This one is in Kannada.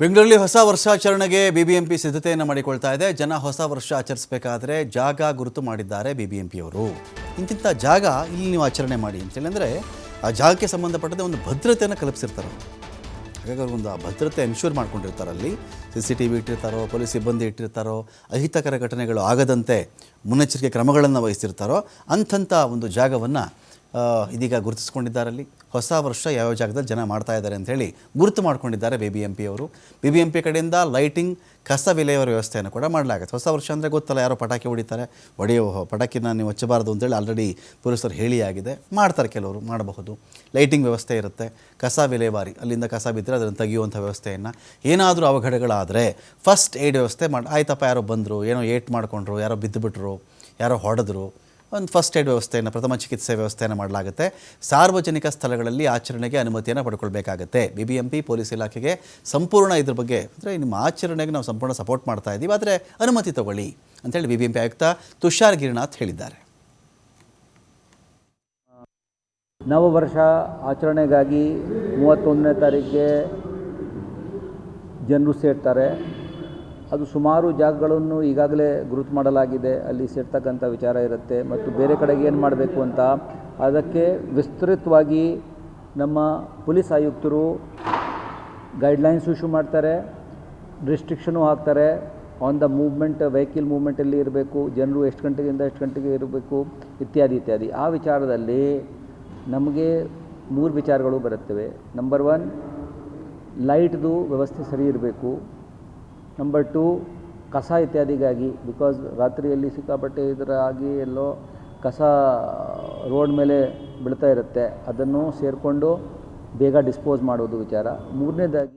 ಬೆಂಗಳೂರಲ್ಲಿ ಹೊಸ ವರ್ಷಾಚರಣೆಗೆ ಬಿಬಿಎಂಪಿ ಸಿದ್ಧತೆಯನ್ನು ಮಾಡಿಕೊಳ್ತಾ ಇದೆ. ಜನ ಹೊಸ ವರ್ಷ ಆಚರಿಸಬೇಕಾದ್ರೆ ಜಾಗ ಗುರುತು ಮಾಡಿದ್ದಾರೆ ಬಿಬಿಎಂಪಿಯವರು. ಇಂತಿಂಥ ಜಾಗ ಇಲ್ಲಿ ನೀವು ಆಚರಣೆ ಮಾಡಿ ಅಂತೇಳಿ ಅಂದರೆ ಆ ಜಾಗಕ್ಕೆ ಸಂಬಂಧಪಟ್ಟಂತೆ ಒಂದು ಭದ್ರತೆಯನ್ನು ಕಲ್ಪಿಸಿರ್ತಾರೆ. ಹಾಗಾಗಿ ಅವ್ರಿಗೊಂದು ಆ ಭದ್ರತೆ ಎನ್ಶೂರ್ ಮಾಡ್ಕೊಂಡಿರ್ತಾರೆ ಅಲ್ಲಿ. ಸಿ ಸಿ ಟಿ ವಿ ಇಟ್ಟಿರ್ತಾರೋ, ಪೊಲೀಸ್ ಸಿಬ್ಬಂದಿ ಇಟ್ಟಿರ್ತಾರೋ, ಅಹಿತಕರ ಘಟನೆಗಳು ಆಗದಂತೆ ಮುನ್ನೆಚ್ಚರಿಕೆ ಕ್ರಮಗಳನ್ನು ವಹಿಸಿರ್ತಾರೋ, ಅಂಥಂಥ ಒಂದು ಜಾಗವನ್ನು ಇದೀಗ ಗುರುತಿಸ್ಕೊಂಡಿದ್ದಾರೆ ಅಲ್ಲಿ ಹೊಸ ವರ್ಷ ಯಾವ ಜಾಗದಲ್ಲಿ ಜನ ಮಾಡ್ತಾ ಇದ್ದಾರೆ ಅಂಥೇಳಿ ಗುರುತು ಮಾಡ್ಕೊಂಡಿದ್ದಾರೆ ಬಿ ಬಿ ಎಂ ಪಿ ಅವರು. ಬಿ ಬಿ ಎಂ ಪಿ ಕಡೆಯಿಂದ ಲೈಟಿಂಗ್, ಕಸ ವಿಲೇವಾರಿ ವ್ಯವಸ್ಥೆಯನ್ನು ಕೂಡ ಮಾಡಲಾಗುತ್ತೆ. ಹೊಸ ವರ್ಷ ಅಂದರೆ ಗೊತ್ತಲ್ಲ, ಯಾರೋ ಪಟಾಕಿ ಹೊಡಿತಾರೆ. ಹೊಡೆಯೋ ಪಟಾಕಿನ ನೀವು ಹಚ್ಚಬಾರ್ದು ಅಂತೇಳಿ ಆಲ್ರೆಡಿ ಪೊಲೀಸರು ಹೇಳಿ ಆಗಿದೆ ಮಾಡ್ತಾರೆ ಕೆಲವರು, ಮಾಡಬಹುದು. ಲೈಟಿಂಗ್ ವ್ಯವಸ್ಥೆ ಇರುತ್ತೆ. ಕಸ ವಿಲೇವಾರಿ, ಅಲ್ಲಿಂದ ಕಸ ಬಿದ್ದರೆ ಅದನ್ನು ತೆಗೆಯುವಂಥ ವ್ಯವಸ್ಥೆಯನ್ನು. ಏನಾದರೂ ಅವಘಡಗಳಾದರೆ ಫಸ್ಟ್ ಏಡ್ ವ್ಯವಸ್ಥೆ ಮಾಡಿ ಆಯ್ತಪ್ಪ, ಯಾರೋ ಬಂದರು, ಏನೋ ಏಟ್ ಮಾಡಿಕೊಂಡ್ರು, ಯಾರೋ ಬಿದ್ದುಬಿಟ್ರು, ಯಾರೋ ಹೊಡೆದ್ರು ಒಂದು ಫಸ್ಟ್ ಏಡ್ ವ್ಯವಸ್ಥೆಯನ್ನು, ಪ್ರಥಮ ಚಿಕಿತ್ಸೆ ವ್ಯವಸ್ಥೆಯನ್ನು ಮಾಡಲಾಗುತ್ತೆ. ಸಾರ್ವಜನಿಕ ಸ್ಥಳಗಳಲ್ಲಿ ಆಚರಣೆಗೆ ಅನುಮತಿಯನ್ನು ಪಡ್ಕೊಳ್ಬೇಕಾಗುತ್ತೆ. B B M P police ಇಲಾಖೆಗೆ ಸಂಪೂರ್ಣ ಇದ್ರ ಬಗ್ಗೆ, ಅಂದರೆ ನಿಮ್ಮ ಆಚರಣೆಗೆ ನಾವು ಸಂಪೂರ್ಣ ಸಪೋರ್ಟ್ ಮಾಡ್ತಾ ಇದ್ದೀವಿ ಆದರೆ ಅನುಮತಿ ತಗೊಳ್ಳಿ ಅಂತೇಳಿ ಬಿ ಬಿ ಎಂ ಪಿ ಆಯುಕ್ತ ತುಷಾರ್ ಗಿರಿನಾಥ್ ಹೇಳಿದ್ದಾರೆ. ನವವರ್ಷ ಆಚರಣೆಗಾಗಿ ಮೂವತ್ತೊಂದನೇ ತಾರೀಕಿಗೆ ಜನರು ಸೇರ್ತಾರೆ. ಅದು ಸುಮಾರು ಜಾಗಗಳನ್ನು ಈಗಾಗಲೇ ಗುರುತು ಮಾಡಲಾಗಿದೆ. ಅಲ್ಲಿ ಸೇರ್ತಕ್ಕಂಥ ವಿಚಾರ ಇರುತ್ತೆ. ಮತ್ತು ಬೇರೆ ಕಡೆಗೆ ಏನು ಮಾಡಬೇಕು ಅಂತ? ಅದಕ್ಕೆ ವಿಸ್ತೃತವಾಗಿ ನಮ್ಮ ಪೊಲೀಸ್ ಆಯುಕ್ತರು ಗೈಡ್ಲೈನ್ಸ್ ಇಶ್ಯೂ ಮಾಡ್ತಾರೆ. ರಿಸ್ಟ್ರಿಕ್ಷನು ಹಾಕ್ತಾರೆ. ಆನ್ ದ ಮೂವ್ಮೆಂಟ್ ವೆಹಿಕಲ್ ಮೂವ್ಮೆಂಟಲ್ಲಿ ಇರಬೇಕು. ಜನರು ಎಷ್ಟು ಗಂಟೆಗಿಂದ ಎಷ್ಟು ಗಂಟೆಗೆ ಇರಬೇಕು, ಇತ್ಯಾದಿ ಇತ್ಯಾದಿ. ಆ ವಿಚಾರದಲ್ಲಿ ನಮಗೆ ಮೂರು ವಿಚಾರಗಳು ಬರುತ್ತವೆ. ನಂಬರ್ ಒನ್ ಲೈಟ್ದು ವ್ಯವಸ್ಥೆ ಸರಿ ಇರಬೇಕು. ನಂಬರ್ ಟು ಕಸ ಇತ್ಯಾದಿಗಾಗಿ ಬಿಕಾಸ್ ರಾತ್ರಿಯಲ್ಲಿ ಸಿಕ್ಕಾಪಟ್ಟೆ ಇದರ ಆಗಿ ಎಲ್ಲೋ ಕಸ ರೋಡ್ ಮೇಲೆ ಬೀಳ್ತಾ ಇರುತ್ತೆ, ಅದನ್ನು ಸೇರಿಕೊಂಡು ಬೇಗ ಡಿಸ್ಪೋಸ್ ಮಾಡೋದು ವಿಚಾರ. ಮೂರನೇದಾಗಿ